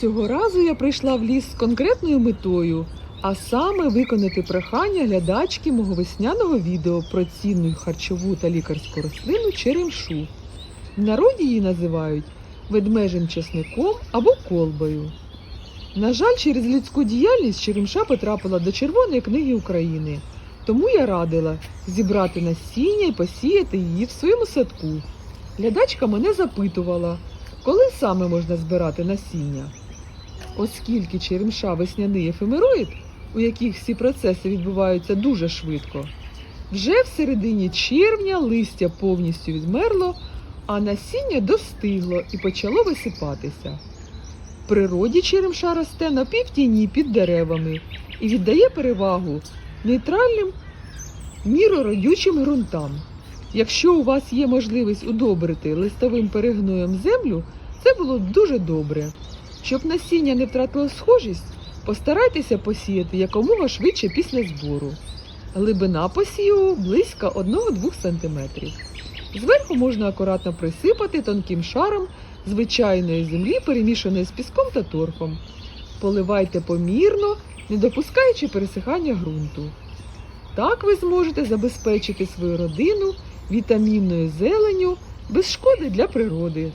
Цього разу я прийшла в ліс з конкретною метою, а саме виконати прохання глядачки мого весняного відео про цінну харчову та лікарську рослину черемшу. В народі її називають ведмежим чесником або колбою. На жаль, через людську діяльність черемша потрапила до Червоної книги України, тому я радила зібрати насіння і посіяти її в своєму садку. Глядачка мене запитувала, коли саме можна збирати насіння. Оскільки черемша весняний ефемероїд, у яких всі процеси відбуваються дуже швидко, вже в середині червня листя повністю відмерло, а насіння достигло і почало висипатися. В природі черемша росте на півтіні під деревами і віддає перевагу нейтральним мірородючим ґрунтам. Якщо у вас є можливість удобрити листовим перегноєм землю, це було дуже добре. Щоб насіння не втратило схожість, постарайтеся посіяти якомога швидше після збору. Глибина посіву близько 1-2 см. Зверху можна акуратно присипати тонким шаром звичайної землі, перемішаної з піском та торфом. Поливайте помірно, не допускаючи пересихання ґрунту. Так ви зможете забезпечити свою родину вітамінною зеленю без шкоди для природи.